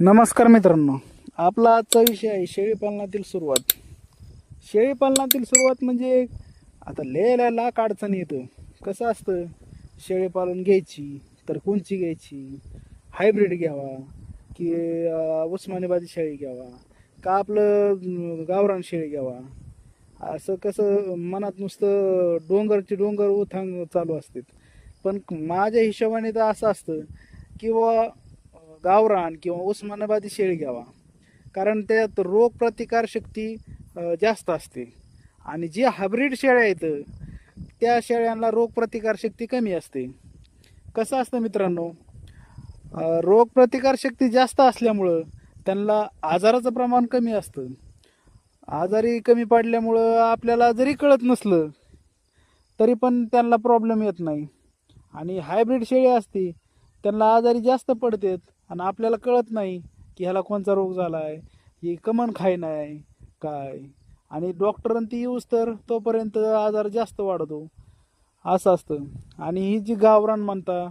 नमस्कार मित्रांनो. आपला आजचा विषय आहे शेळीपालनातील सुरुवात. शेळीपालनातील सुरुवात म्हणजे आता लयला लाख अडचण येतं. कसं असतं? शेळीपालन घ्यायची तर कोणची घ्यायची? हायब्रिड घ्यावा की उस्मानाबादी शेळी घ्यावा? का आपलं गावरान शेळी घ्यावा? असं कसं मनात नुसतं डोंगरचे डोंगर उथांग चालू असते पण माझ्या हिशोबाने तर असं असतं किंवा गावरान किंवा उस्मानाबादी शेळी घ्यावा. कारण त्यात रोग प्रतिकार शक्ती जास्त असते. आणि जे हायब्रिड शेळ्या आहेत त्या शेळ्यांना रोग प्रतिकार शक्ती कमी असते. कसं असतं मित्रांनो? रोगप्रतिकारशक्ती रोग प्रतिकार शक्ती जास्त असल्यामुळं त्यांना आजाराचं प्रमाण कमी असतं. आजारी कमी पडल्यामुळं आपल्याला जरी कळत नसलं तरी पण त्यांना प्रॉब्लेम येत नाही. आणि हायब्रिड शेळी असते त्यांना आजारी जास्त पडतात आणि आपल्याला कळत नाही की ह्याला कोणता रोग झाला आहे ही कमन खाय नाही काय? आणि डॉक्टरांनी ती तर तोपर्यंत आजार जास्त वाढतो. असं असतं. आणि ही जी गावरान म्हणता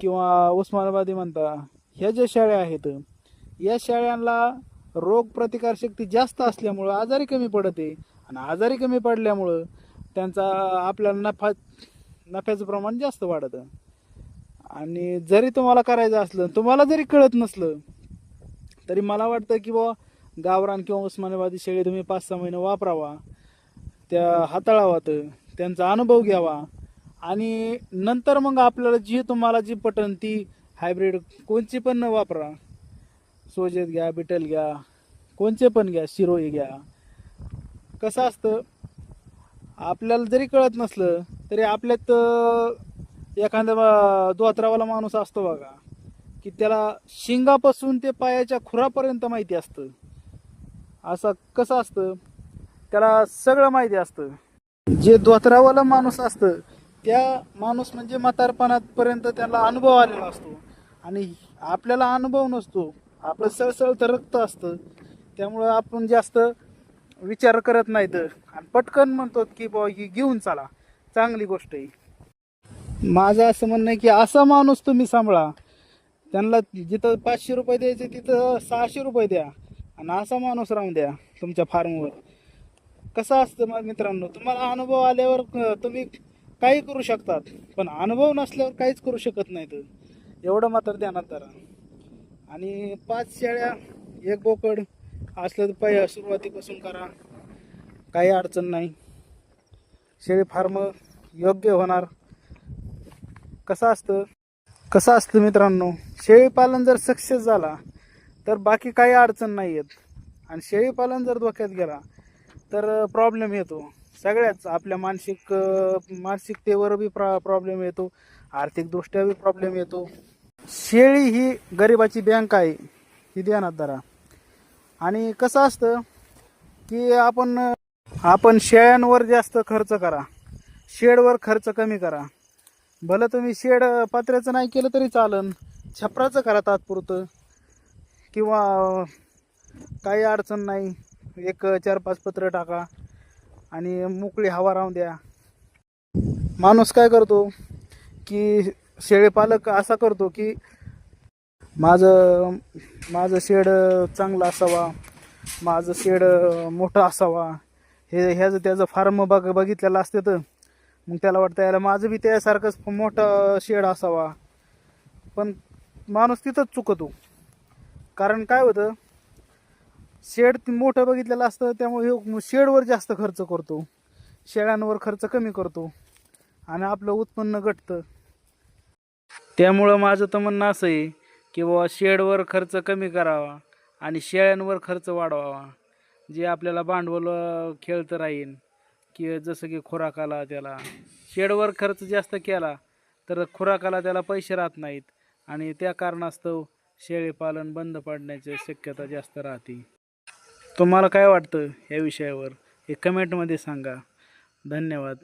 किंवा उस्मानाबादी म्हणता ह्या ज्या शाळ्या आहेत या शाळ्यांना रोगप्रतिकारशक्ती जास्त असल्यामुळं आजारी कमी पडते. आणि आजारी कमी पडल्यामुळं त्यांचा आपल्याला नफा नफ्याचं प्रमाण जास्त वाढतं. आणि जरी तुम्हाला करायचं असलं तुम्हाला जरी कळत नसलं तरी मला वाटतं की बुवा गावरान किंवा उस्मानाबादी शेळी तुम्ही पाच सहा महिने वापरावा. त्या हाताळावात त्यांचा अनुभव घ्यावा. आणि नंतर मग आपल्याला जी तुम्हाला जी पटन ती हायब्रिड कोणची पण न वापरा. सोजेत घ्या बिटल घ्या कोणचे पण घ्या शिरोई घ्या. कसं असतं आपल्याला जरी कळत नसलं तरी आपल्यात एखादा दोत्रावाला माणूस असतो बघा की त्याला शिंगापासून ते पायाच्या खुरापर्यंत माहिती असतं. असं कसं असतं? त्याला सगळं माहिती असतं. जे धोत्रावाला माणूस असतं त्या माणूस म्हणजे म्हातारपणापर्यंत त्याला अनुभव आलेला असतो. आणि आपल्याला अनुभव नसतो. आपलं सळसळतं रक्त असतं. त्यामुळं आपण जास्त विचार करत नाहीत आणि पटकन म्हणतो की बुवा ही घेऊन चला. चांगली गोष्ट आहे. माझं असं म्हणणं आहे की असा माणूस तुम्ही सांभाळा. त्यांना जिथं पाचशे रुपये द्यायचे तिथं सहाशे रुपये द्या. आणि असा माणूस राहून द्या तुमच्या फार्मवर. कसं असतं मग मित्रांनो तुम्हाला अनुभव आल्यावर तुम्ही काही करू शकतात. पण अनुभव नसल्यावर काहीच करू शकत नाहीत. एवढं मात्र ध्यानात धरा. आणि पाच शेळ्या एक बोकड असलं तर पहि सुरुवातीपासून करा. काही अडचण नाही. शेळी फार्म योग्य होणार. कसं असतं? कसं असतं मित्रांनो? शेळीपालन जर सक्सेस झाला तर बाकी काही अडचण नाही येत आणि शेळीपालन जर धोक्यात गेला तर प्रॉब्लेम येतो. सगळ्याच. आपल्या मानसिक मानसिकतेवर बी प्रा प्रॉब्लेम येतो. आर्थिकदृष्ट्या बी प्रॉब्लेम येतो. शेळी ही गरिबाची बँक आहे. ही ध्यानात धरा. आणि कसं असतं की आपण आपण शेळ्यांवर जास्त खर्च करा. शेडवर खर्च कमी करा. भलं तुम्ही शेड पत्र्याचं नाही केलं तरी चालन. छपराचं करा तात्पुरतं. किंवा काही अडचण नाही. एक चार पाच पत्र टाका. आणि मोकळी हवा राहून द्या. माणूस काय करतो की शेळीपालक असा करतो की माझं माझं शेड चांगलं असावा. माझं शेड मोठं असावा. हे ह्याचं त्याचं फार्म बघ बघितलेलं असतं तर. मग त्याला वाटतं याला माझं बी त्यासारखंच मोठं शेड असावा. पण माणूस तिथंच चुकतो. कारण काय होतं शेड मोठं बघितलेलं असतं त्यामुळे हे शेडवर जास्त खर्च करतो. शेळ्यांवर खर्च कमी करतो. आणि आपलं उत्पन्न घटतं. त्यामुळं माझं तर म्हणणं असं आहे की बाबा शेडवर खर्च कमी करावा आणि शेळ्यांवर खर्च वाढवावा. जे आपल्याला भांडवल खेळतं राहील की जसं की खुराकाला त्याला शेडवर खर्च जास्त केला तर खुराकाला त्याला पैसे राहत नाहीत. आणि त्या कारणास्तव शेळीपालन बंद पडण्याची शक्यता जास्त राहते. तुम्हाला काय वाटतं या विषयावर? हे कमेंटमध्ये सांगा. धन्यवाद.